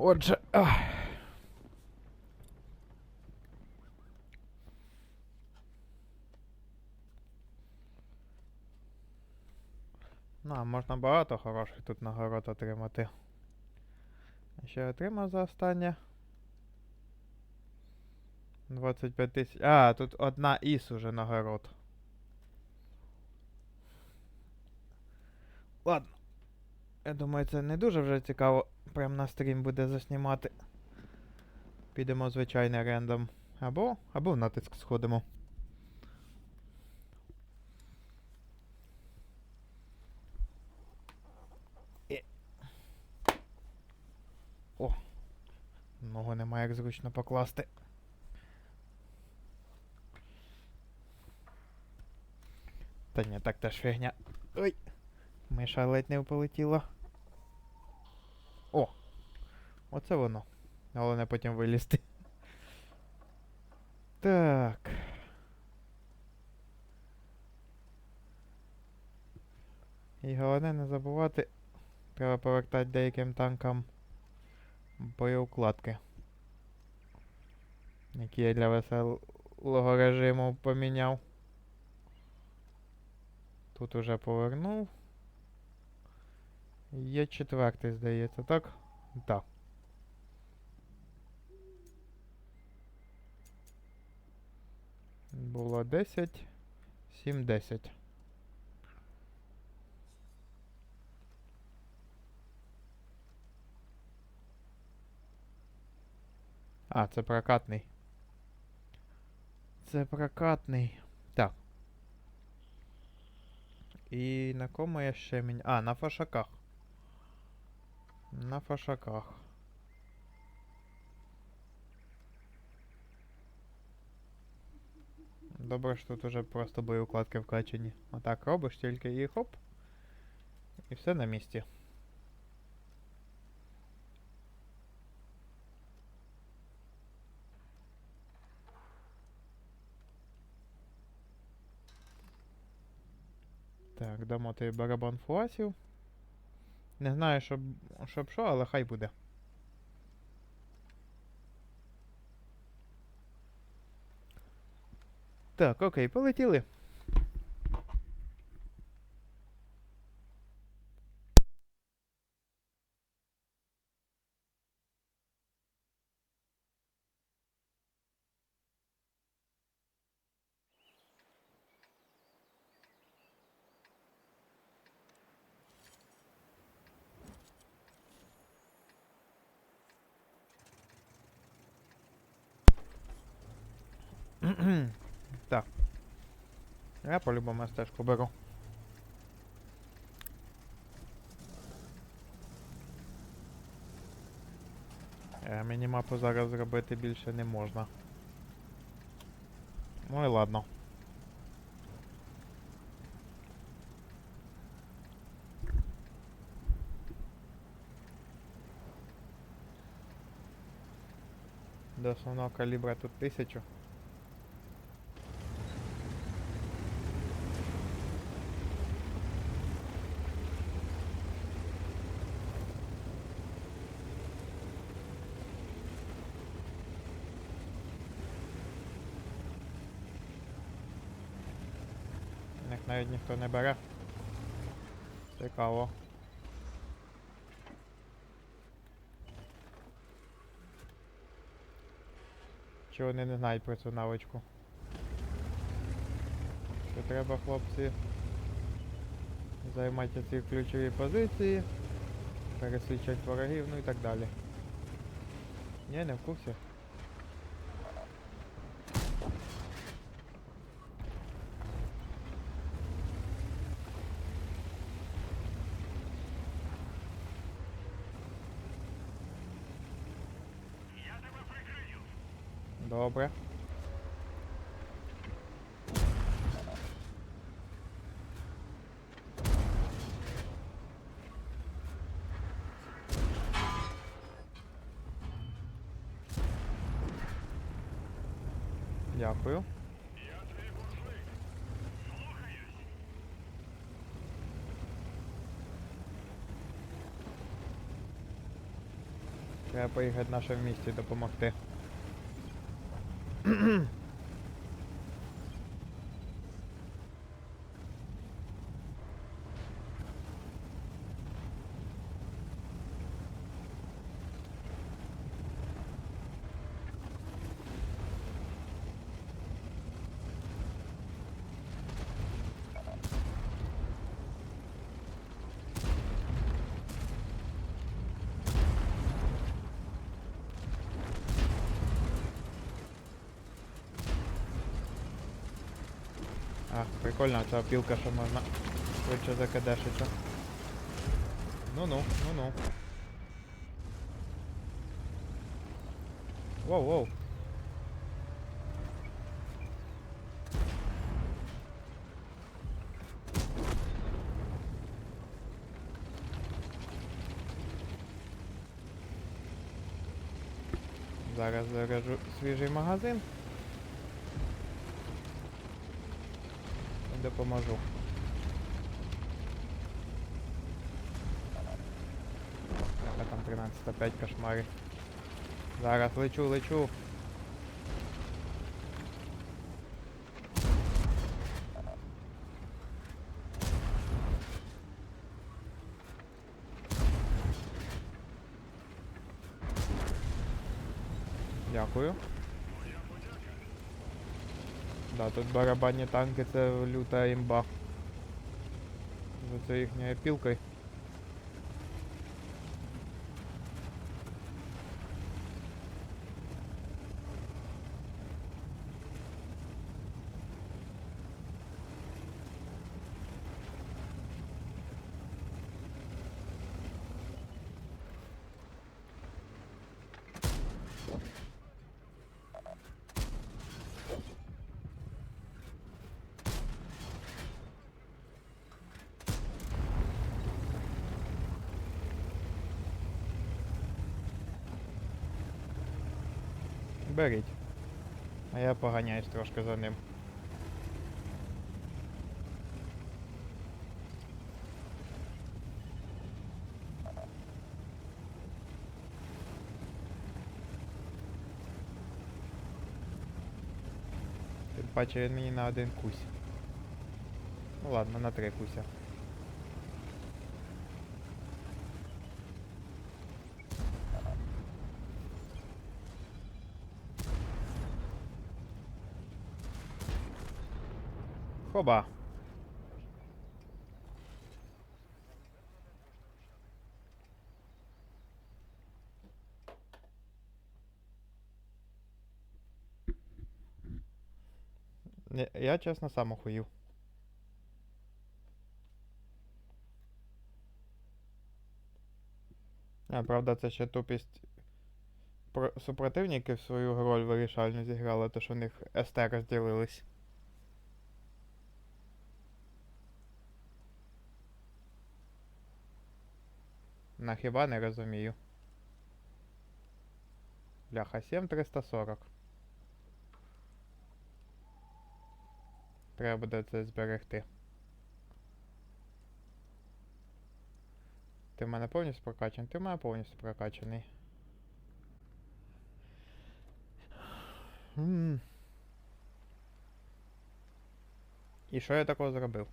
Отже. ах. Ну, а можна багато хороших тут нагород отримати. Ще отримав за останнє. 25 тисяч. А, тут одна із уже нагород. Ладно. Я думаю, це не дуже вже цікаво. Прям на стрім буде заснімати. Підемо звичайний рендом. Або, або в натиск сходимо. О! Ногу немає як зручно покласти. Та ні, так теж фігня. Ой! Миша ледь не полетіла. Оце воно. Головне потім вилізти. Так. І головне не забувати. Треба повертати деяким танкам боєукладки. Які я для веселого режиму поміняв. Тут уже повернув. Є четвертий, здається, так? Так. Було 10, 7, 10. А, це прокатний. Це прокатний. Так. І на кому я ще міня... А, на фашаках. На фашаках. Добре, що тут уже просто боєукладки вкачені. Отак робиш тільки і хоп. І все на місці. Так, дамо той барабан фуасів. Не знаю, щоб що, але хай буде. Так, окей, полетіли. так. Я по-любому стежку беру. Е, мінімапу зараз зробити більше не можна. Ну і ладно. До основного калібра тут 1000. Них навіть ніхто не бере. Цікаво. Чи вони не знають про цю навичку? Що треба, хлопці, займати ці ключові позиції, пересвідчати ворогів, ну і так далі. Ні, не в курсі. Добре. Дякую. Треба поїхати нашому місті допомогти. 嗯 哼 А, прикольна ця пілка, що можна швидше закидешиться. Ну-ну, ну-ну. Воу-воу. Зараз заряджу свіжий магазин. Допоможу. Яка там 13.5 кошмари. Зараз лечу, лечу. Дякую. Да, тут барабанні танки це люта імба. За це їхньою пілкою. Беріть. А я поганяюсь трошки за ним. Тим паче він мені на один кусь. Ну ладно, на три куся. Хоба. Я чесно сам охуїв. А, правда, це ще тупість. Про... Супротивники в свою роль вирішальну зіграли, то що у них СТ розділились. На хіба не розумію. Бляха, 7340. Треба буде це зберегти. Ти в мене повністю прокачаний? Ти в мене повністю прокачаний. І що я такого зробив?